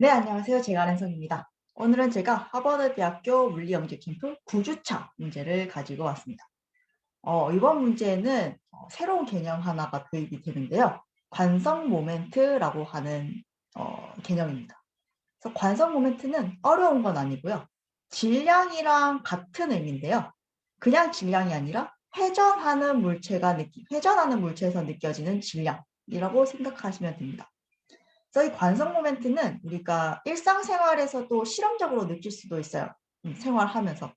네, 안녕하세요. 제가 랜선입니다. 오늘은 제가 하버드 대학교 물리 영재 캠프 9주차 문제를 가지고 왔습니다. 어, 이번 문제는 어, 새로운 개념 하나가 도입이 되는데요. 관성 모멘트라고 하는 어, 개념입니다. 그래서 관성 모멘트는 어려운 건 아니고요. 질량이랑 같은 의미인데요. 그냥 질량이 아니라 회전하는 물체가 느끼, 회전하는 물체에서 느껴지는 질량이라고 생각하시면 됩니다. 이 관성 모멘트는 우리가 일상생활에서도 실험적으로 느낄 수도 있어요. 음, 생활하면서.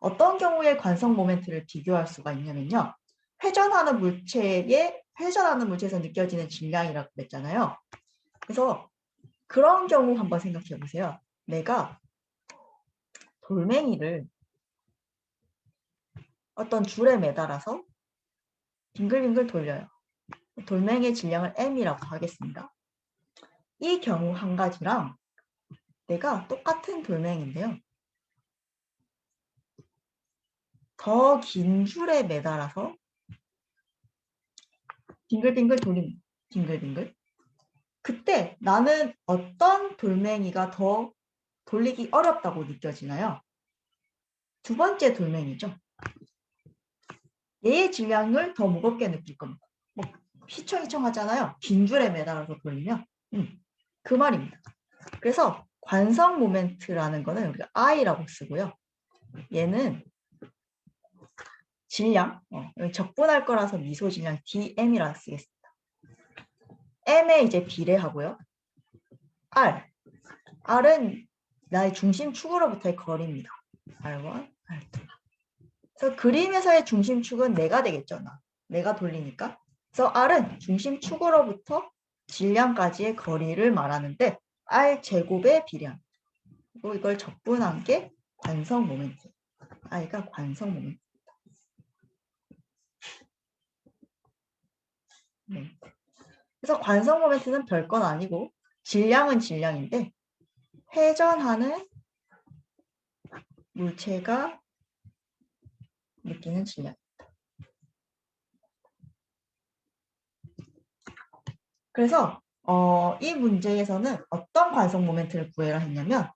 어떤 경우에 관성 모멘트를 비교할 수가 있냐면요. 회전하는 물체에 회전하는 물체에서 느껴지는 질량이라고 그랬잖아요. 그래서 그런 경우 한번 생각해 보세요. 내가 돌멩이를 어떤 줄에 매달아서 빙글빙글 돌려요. 돌멩이의 질량을 m이라고 하겠습니다. 이 경우 한 가지랑 내가 똑같은 돌멩인데요. 더 긴 줄에 매달아서 빙글빙글 돌립니다. 빙글빙글. 그때 나는 어떤 돌멩이가 더 돌리기 어렵다고 느껴지나요? 두 번째 돌멩이죠. 얘의 질량을 더 무겁게 느낄 겁니다. 뭐 휘청휘청 하잖아요. 긴 줄에 매달아서 돌리면. 음. 그 말입니다. 그래서 관성 모멘트라는 거는 우리가 I라고 쓰고요. 얘는 질량, 어, 적분할 거라서 미소 질량 DM이라 고 쓰겠습니다. M에 이제 비례하고요. R, R은 나의 중심 축으로부터의 거리입니다. R1, R2. 그래서 그림에서의 중심 축은 내가 되겠죠. 나. 내가 돌리니까. 그래서 R은 중심 축으로부터 질량까지의 거리를 말하는데 R 제곱에 비례합니다. 그리고 이걸 적분한 게 관성 모멘트. I가 관성 모멘트입니다. 네. 그래서 관성 모멘트는 별건 아니고 질량은 질량인데 회전하는 물체가 느끼는 질량. 그래서 어, 이 문제에서는 어떤 관성 모멘트를 구해라 했냐면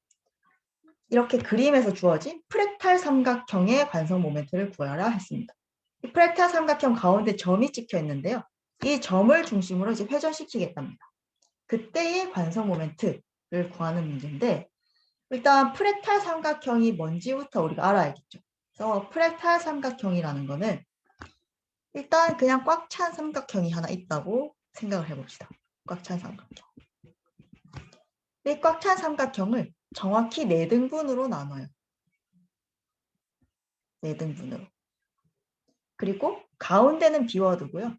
이렇게 그림에서 주어진 프렉탈 삼각형의 관성 모멘트를 구하라 했습니다. 이 프렉탈 삼각형 가운데 점이 찍혀 있는데요. 이 점을 중심으로 이제 회전시키겠답니다. 그때의 관성 모멘트를 구하는 문제인데 일단 프렉탈 삼각형이 뭔지부터 우리가 알아야겠죠. 그래서 프렉탈 삼각형이라는 거는 일단 그냥 꽉 찬 삼각형이 하나 있다고 생각을 해봅시다. 꽉 찬 삼각형. 이 꽉 찬 삼각형을 정확히 네 등분으로 나눠요. 네 등분으로. 그리고 가운데는 비워두고요.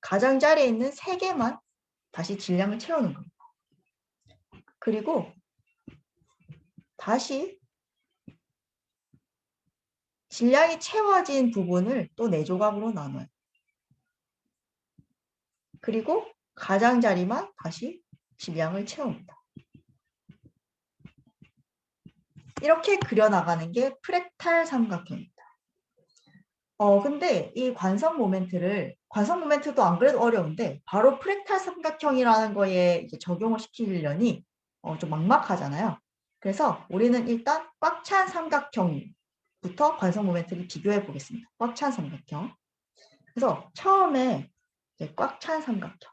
가장자리에 있는 세 개만 다시 질량을 채우는 겁니다. 그리고 다시 질량이 채워진 부분을 또 네 조각으로 나눠요. 그리고 가장자리만 다시 질량을 채웁니다. 이렇게 그려나가는 게 프렉탈 삼각형입니다. 어, 근데 이 관성 모멘트를, 관성 모멘트도 안 그래도 어려운데, 바로 프렉탈 삼각형이라는 거에 적용을 시키려니 어, 좀 막막하잖아요. 그래서 우리는 일단 꽉 찬 삼각형부터 관성 모멘트를 비교해 보겠습니다. 꽉 찬 삼각형. 그래서 처음에 꽉 찬 삼각형.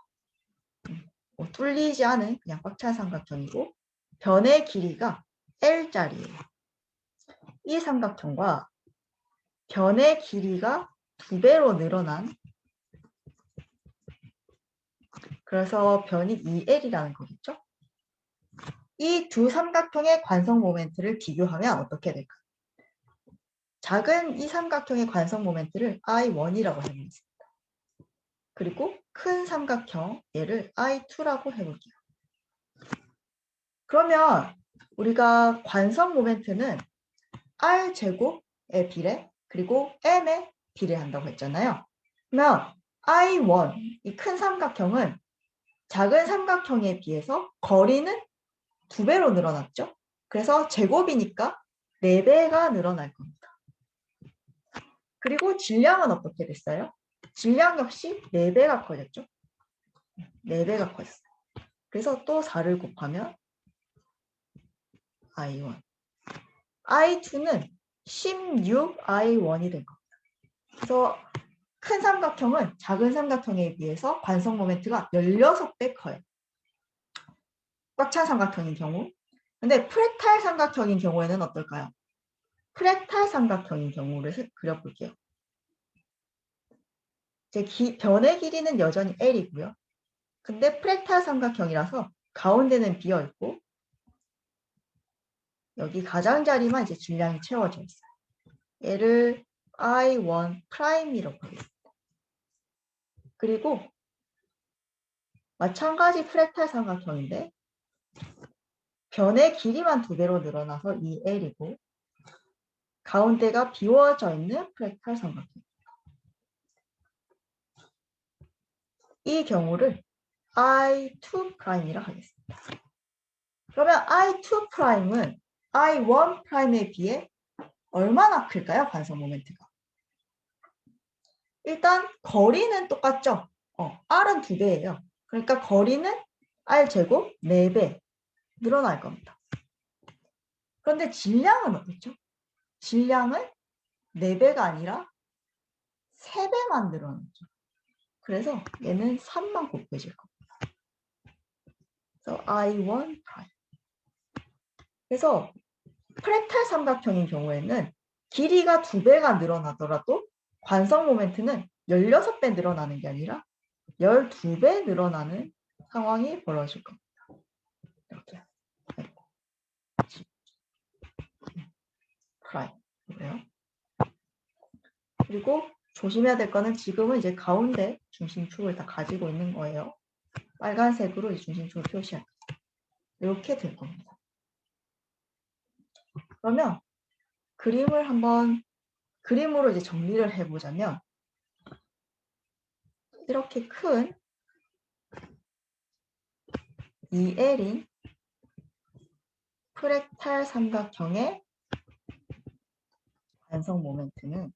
음, 뭐 뚫리지 않은 그냥 꽉 찬 삼각형이고 변의 길이가 L자리예요. 이 삼각형과 변의 길이가 두 배로 늘어난 그래서 변이 2L이라는 거겠죠? 이 두 삼각형의 관성 모멘트를 비교하면 어떻게 될까요? 작은 이 삼각형의 관성 모멘트를 I1이라고 해보겠습니다. 그리고 큰 삼각형 얘를 I2라고 해볼게요. 그러면 우리가 관성 모멘트는 R제곱에 비례 그리고 M에 비례한다고 했잖아요. 그러면 I1, 이 큰 삼각형은 작은 삼각형에 비해서 거리는 두 배로 늘어났죠. 그래서 제곱이니까 네 배가 늘어날 겁니다. 그리고 질량은 어떻게 됐어요? 질량 역시 4배가 커졌죠. 4배가 커졌어요. 그래서 또 4를 곱하면 I1. I2는 16 I1이 된 겁니다. 그래서 큰 삼각형은 작은 삼각형에 비해서 관성 모멘트가 16배 커요. 꽉 찬 삼각형인 경우. 근데 프렉탈 삼각형인 경우에는 어떨까요? 프렉탈 삼각형인 경우를 세- 그려볼게요. 제 기- 변의 길이는 여전히 L이고요. 근데 프렉탈 삼각형이라서 가운데는 비어 있고 여기 가장자리만 이제 질량이 채워져 있어요. 얘를 I1 프라임이라고 하겠습니다. 그리고 마찬가지 프렉탈 삼각형인데 변의 길이만 두 배로 늘어나서 이 L이고 가운데가 비워져 있는 프렉탈 삼각형. 이 경우를 I2 프라임이라 하겠습니다. 그러면 I2 프라임은 I1 프라임에 비해 얼마나 클까요? 관성 모멘트가. 일단 거리는 똑같죠. 어, R은 두 배예요. 그러니까 거리는 R 제곱 4배 늘어날 겁니다. 그런데 질량은 어떻죠? 질량은 4배가 아니라 3배만 늘어나죠. 그래서 얘는 3만 곱해질 겁니다. 그래서 I1 프라임. 그래서 프렉탈 삼각형인 경우에는 길이가 두 배가 늘어나더라도 관성 모멘트는 16배 늘어나는 게 아니라 12배 늘어나는 상황이 벌어질 겁니다. 이렇게. 프라임. 그래요. 그리고 조심해야 될 거는 지금은 이제 가운데 중심축을 다 가지고 있는 거예요. 빨간색으로 이 중심축을 표시할게요. 이렇게 될 겁니다. 그러면 그림을 한번 그림으로 이제 정리를 해보자면 이렇게 큰 2L인 프렉탈 삼각형의 관성 모멘트는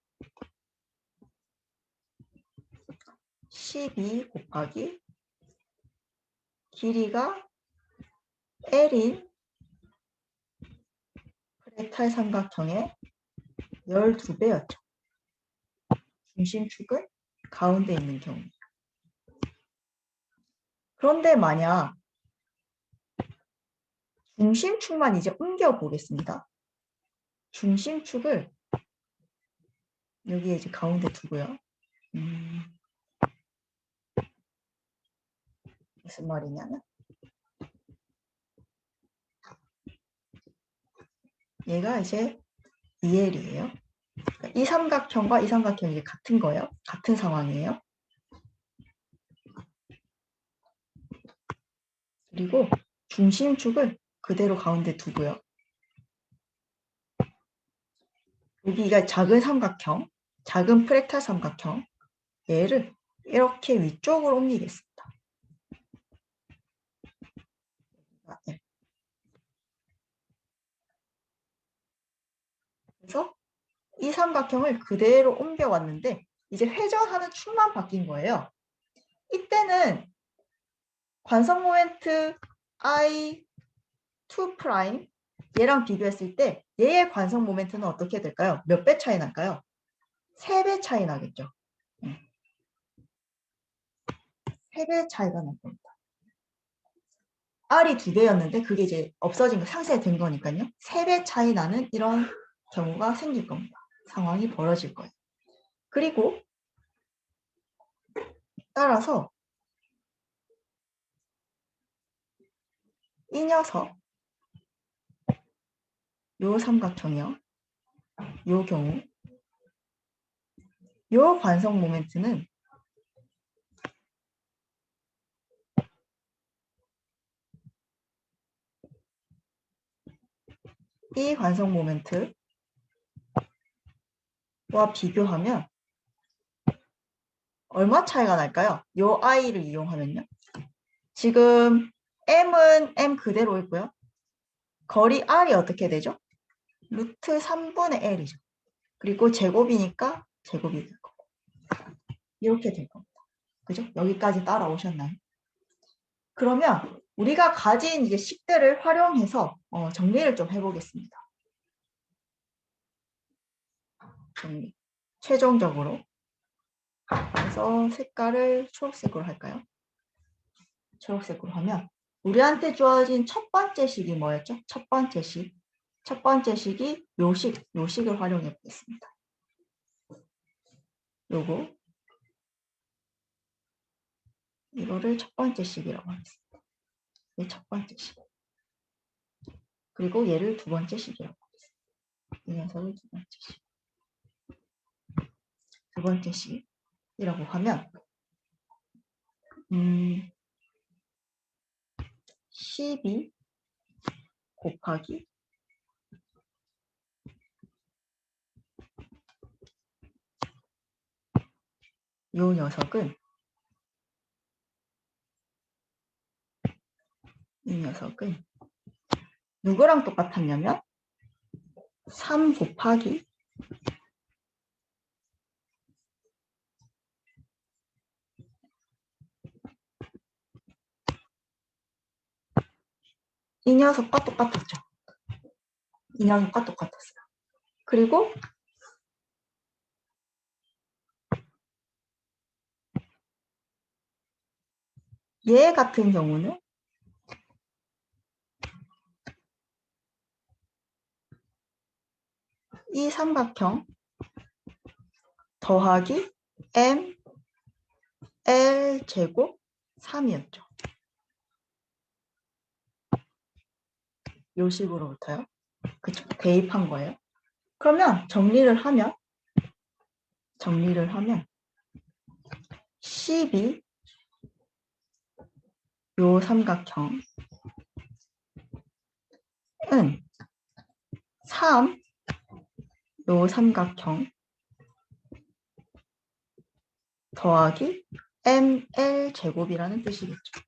12 곱하기 길이가 L인 프렉탈 삼각형의 12배였죠. 중심축은 가운데 있는 경우. 그런데 만약 중심축만 이제 옮겨 보겠습니다. 중심축을 여기에 이제 가운데 두고요. 음, 무슨 말이냐면 얘가 이제 2L이에요. 이 삼각형과 이 삼각형이 같은 거예요. 같은 상황이에요. 그리고 중심축을 그대로 가운데 두고요. 여기가 작은 삼각형, 작은 프렉탈 삼각형, 얘를 이렇게 위쪽으로 옮기겠습니다. 네. 그래서 이 삼각형을 그대로 옮겨왔는데 이제 회전하는 축만 바뀐 거예요. 이때는 관성 모멘트 I2 프라임 얘랑 비교했을 때 얘의 관성 모멘트는 어떻게 될까요? 몇 배 차이 날까요? 3배 차이 나겠죠. 3배 차이가 날 겁니다. R이 2배였는데 그게 이제 없어진 거 상쇄된 거니까요. 3배 차이 나는 이런 경우가 생길 겁니다. 상황이 벌어질 거예요. 그리고 따라서 이 녀석 요 삼각형이요. 요 경우 요 관성 모멘트는 이 관성 모멘트 와 비교하면 얼마 차이가 날까요? 요 i를 이용하면요. 지금 m은 m 그대로 있고요. 거리 r이 어떻게 되죠? 루트 3분의 l이죠. 그리고 제곱이니까 제곱이 될 거고. 이렇게 될 겁니다. 그죠? 여기까지 따라오셨나요? 그러면 우리가 가진 이제 식들을 활용해서 어, 정리를 좀 해보겠습니다. 정리. 최종적으로. 그래서 색깔을 초록색으로 할까요? 초록색으로 하면 우리한테 주어진 첫 번째 식이 뭐였죠? 첫 번째 식. 첫 번째 식이 요식, 요식을 활용해 보겠습니다. 요거. 이거를 첫 번째 식이라고 하겠습니다. 이 첫 번째 식. 그리고 얘를 두 번째 식이라고 하겠습니다. 이 녀석을 두 번째 식. 두 번째 식이라고 하면 음, 12 곱하기 요 녀석은 이 녀석은 누구랑 똑같았냐면 3 곱하기 이 녀석과 똑같았죠. 이 녀석과 똑같았어요. 그리고 얘 같은 경우는 이 삼각형 더하기 m l 제곱 3이었죠. 요 식으로부터요. 그쵸? 대입한 거예요. 그러면 정리를 하면 정리를 하면 12요 삼각형 은 3, 요 삼각형 더하기 ml 제곱이라는 뜻이겠죠.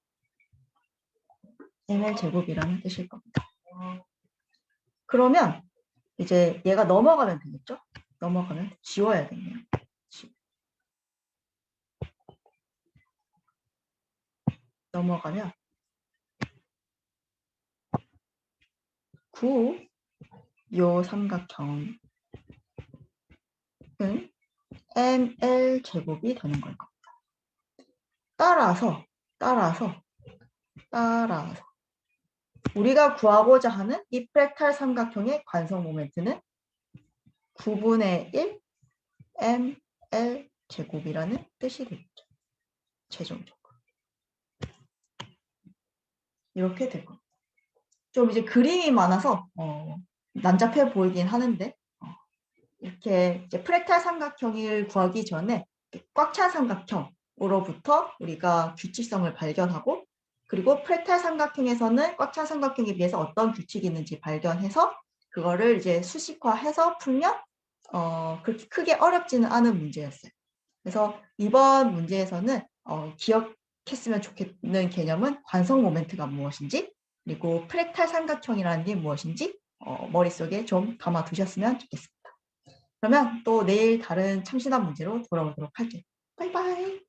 ml 제곱이라는 뜻일 겁니다. 그러면 이제 얘가 넘어가면 되겠죠? 넘어가면 지워야 되네요. 지- 넘어가면 9, 요 삼각형은 ml 제곱이 되는 걸 겁니다. 따라서 따라서 따라서 우리가 구하고자 하는 이 프랙탈 삼각형의 관성 모멘트는 9분의 1 ml 제곱이라는 뜻이 되겠죠. 최종적으로. 이렇게 될 겁니다. 좀 이제 그림이 많아서 어, 난잡해 보이긴 하는데 어, 이렇게 이제 프랙탈 삼각형을 구하기 전에 꽉 찬 삼각형으로부터 우리가 규칙성을 발견하고 그리고 프랙탈 삼각형에서는 꽉 찬 삼각형에 비해서 어떤 규칙이 있는지 발견해서 그거를 이제 수식화해서 풀면 어, 그렇게 크게 어렵지는 않은 문제였어요. 그래서 이번 문제에서는 어, 기억했으면 좋겠는 개념은 관성 모멘트가 무엇인지 그리고 프랙탈 삼각형이라는 게 무엇인지 어, 머릿속에 좀 담아 두셨으면 좋겠습니다. 그러면 또 내일 다른 참신한 문제로 돌아오도록 할게요. 바이바이.